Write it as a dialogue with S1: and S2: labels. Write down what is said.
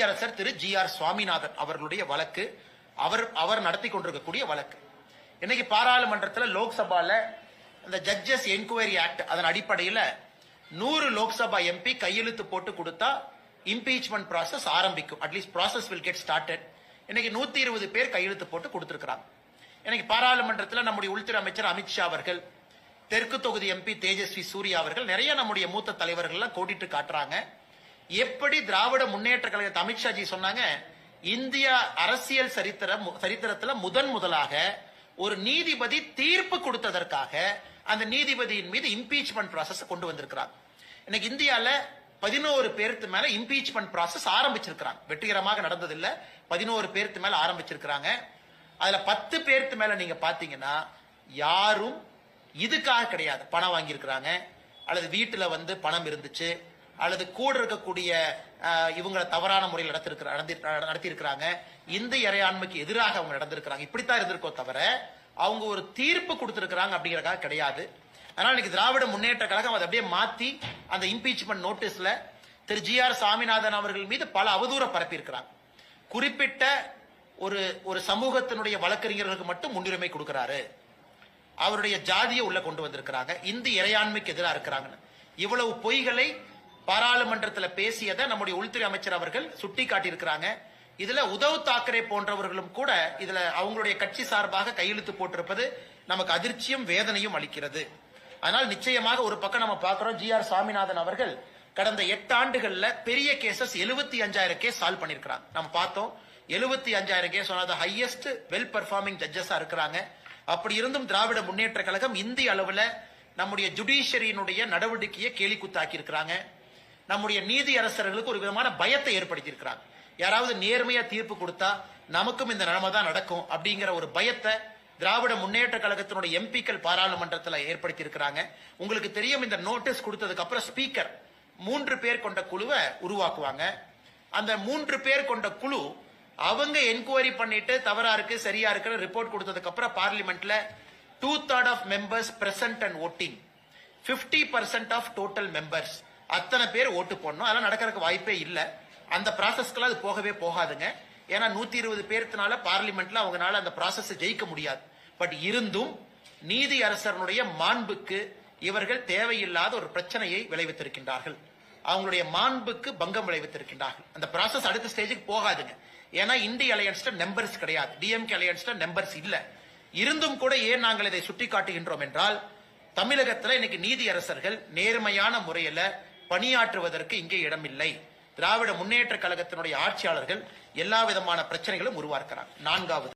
S1: நீதியரசர் திரு G R Swaminathan அவர்களுடைய வழக்கு அவர் அவர் நடத்தி கொண்டிருக்கக்கூடிய வழக்கு. இன்னைக்கு பாராளுமன்றத்தில் லோக்சபால இந்த ஜட்ஜஸ் என்கொயரி ஆக்ட் அதன் அடிப்படையில் நூறு லோக்சபா எம்பி கையெழுத்து போட்டு கொடுத்தா இம்பீச்மெண்ட் ப்ராசஸ் ஆரம்பிக்கும். At least process will get started இன்னைக்கு நூத்தி இருபது பேர் கையெழுத்து போட்டு கொடுத்திருக்கிறாங்க. இன்னைக்கு பாராளுமன்றத்தில் நம்முடைய உள்துறை அமைச்சர் அமித்ஷா அவர்கள் தெற்கு தொகுதி எம்பி தேஜஸ்வி சூர்யா அவர்கள் நிறைய நம்முடைய மூத்த தலைவர்கள்லாம் கோடிட்டு காட்டுறாங்க. எப்படி திராவிட முன்னேற்ற கழகத்தை அமித்ஷாஜி சொன்னாங்க இந்தியா அரசியல் சரித்திரம் சரித்திரத்துல முதன் முதலாக ஒரு நீதிபதி தீர்ப்பு கொடுத்ததற்காக அந்த நீதிபதியின் மீது இம்பீச்மெண்ட் ப்ராசஸ் கொண்டு வந்திருக்கிறார். இன்னைக்கு இந்தியால பதினோரு பேருக்கு மேல இம்பீச்மெண்ட் ப்ராசஸ் ஆரம்பிச்சிருக்கிறாங்க. வெற்றிகரமாக நடந்ததில்ல. பதினோரு பேருக்கு மேல ஆரம்பிச்சிருக்கிறாங்க. அதுல பத்து பேருக்கு மேல நீங்க பாத்தீங்கன்னா யாரும் இதுக்காக கிடையாது. பணம் வாங்கியிருக்கிறாங்க. அல்லது வீட்டுல வந்து பணம் இருந்துச்சு. அல்லது கூட இருக்கக்கூடிய இவங்களை தவறான முறையில் நடத்திருக்கிற நடத்தி நடத்தியிருக்கிறாங்க. இந்த இறையாண்மைக்கு எதிராக அவங்க நடந்திருக்கிறாங்க. இப்படித்தான் இருந்திருக்கோ தவிர அவங்க ஒரு தீர்ப்பு கொடுத்திருக்கிறாங்க அப்படிங்கிறக்காக கிடையாது. அதனால இன்னைக்கு திராவிட முன்னேற்ற கழகம் அதை அப்படியே மாத்தி அந்த இம்பீச்மெண்ட் நோட்டீஸ்ல திரு ஜி ஆர் சாமிநாதன் அவர்கள் மீது பல அவதூற பரப்பியிருக்கிறாங்க. குறிப்பிட்ட ஒரு ஒரு சமூகத்தினுடைய வழக்கறிஞர்களுக்கு மட்டும் முன்னுரிமை கொடுக்கிறாரு. அவருடைய ஜாதியை உள்ள கொண்டு வந்திருக்கிறாங்க. இந்து இறையாண்மைக்கு எதிராக இருக்கிறாங்க இவ்வளவு பொய்களை பாராளுமன்றத்தில் பேசியதை நம்முடைய உள்துறை அமைச்சர் அவர்கள் சுட்டி காட்டியிருக்கிறாங்க இதுல உதவ் தாக்கரே போன்றவர்களும் கூட இதுல அவங்களுடைய கட்சி சார்பாக கையெழுத்து போட்டிருப்பது நமக்கு அதிர்ச்சியும் வேதனையும் அளிக்கிறது. அதனால் நிச்சயமாக ஒரு பக்கம் நம்ம பார்க்கிறோம் ஜி ஆர் சாமிநாதன் அவர்கள் கடந்த எட்டு ஆண்டுகள்ல பெரிய கேசஸ் எழுபத்தி அஞ்சாயிரம் கேஸ் சால்வ் பண்ணிருக்கிறாங்க நம்ம பார்த்தோம் எழுபத்தி அஞ்சாயிரம் கேஸ் சொன்னது ஹையஸ்ட் வெல் பெர்ஃபார்மிங் ஜட்ஜஸா இருக்கிறாங்க. அப்படி இருந்தும் திராவிட முன்னேற்ற கழகம் இந்திய அளவுல நம்முடைய ஜுடிஷியரியினுடைய நடவடிக்கையை கேலி குத்தாக்கி இருக்கிறாங்க நம்முடைய நீதி அரசர்களுக்கு ஒரு விதமான பயத்தை ஏற்படுத்தி இருக்கிறாங்க யாராவது நேர்மையா தீர்ப்பு கொடுத்தா நமக்கும் இந்த நிலைமை தான் நடக்கும் அப்படிங்கிற ஒரு பயத்தை திராவிட முன்னேற்ற கழகத்தினுடைய எம்பிக்கள் பாராளுமன்றத்தில் ஏற்படுத்தி இருக்கிறாங்க உங்களுக்கு தெரியும் இந்த நோட்டீஸ் கொடுத்ததுக்கு அப்புறம் ஸ்பீக்கர் மூன்று பேர் கொண்ட குழுவை உருவாக்குவாங்க. அந்த மூன்று பேர் கொண்ட குழு அவங்க என்கொயரி பண்ணிட்டு தவறா இருக்கு சரியா இருக்கு ரிப்போர்ட் கொடுத்ததுக்கு அப்புறம் பார்லிமெண்ட்ல two third of members present and voting 50% percent of total members அத்தனை பேர் ஓட்டு போடணும். அதெல்லாம் நடக்கிறதுக்கு வாய்ப்பே இல்லை. அந்த ப்ராசஸ்க்கெல்லாம் அது போகவே போகாதுங்க. ஏன்னா நூத்தி இருபது பேர்த்தினால பார்லிமெண்ட்ல அவங்களால அந்த ப்ராசஸ் ஜெயிக்க முடியாது. பட் இருந்தும் நீதி அரசனுடைய மாண்புக்கு இவர்கள் தேவையில்லாத ஒரு பிரச்சனையை விளைவித்திருக்கின்றார்கள். அவங்களுடைய மாண்புக்கு பங்கம் விளைவித்திருக்கின்றார்கள். அந்த ப்ராசஸ் அடுத்த ஸ்டேஜுக்கு போகாதுங்க. ஏன்னா இந்திய அலையன்ஸ்ல நம்பர்ஸ் கிடையாது. டிஎம்கே அலையன்ஸ்ல நம்பர்ஸ் இல்ல. இருந்தும் கூட ஏன் நாங்கள் இதை சுட்டி காட்டுகின்றோம் என்றால் தமிழகத்துல இன்னைக்கு நீதி அரசர்கள் நேர்மையான முறையில பணியாற்றுவதற்கு இங்கே இடமில்லை. திராவிட முன்னேற்ற கழகத்தினுடைய ஆட்சியாளர்கள் எல்லா விதமான பிரச்சனைகளும் உருவாக்குறாங்க. நான்காவது.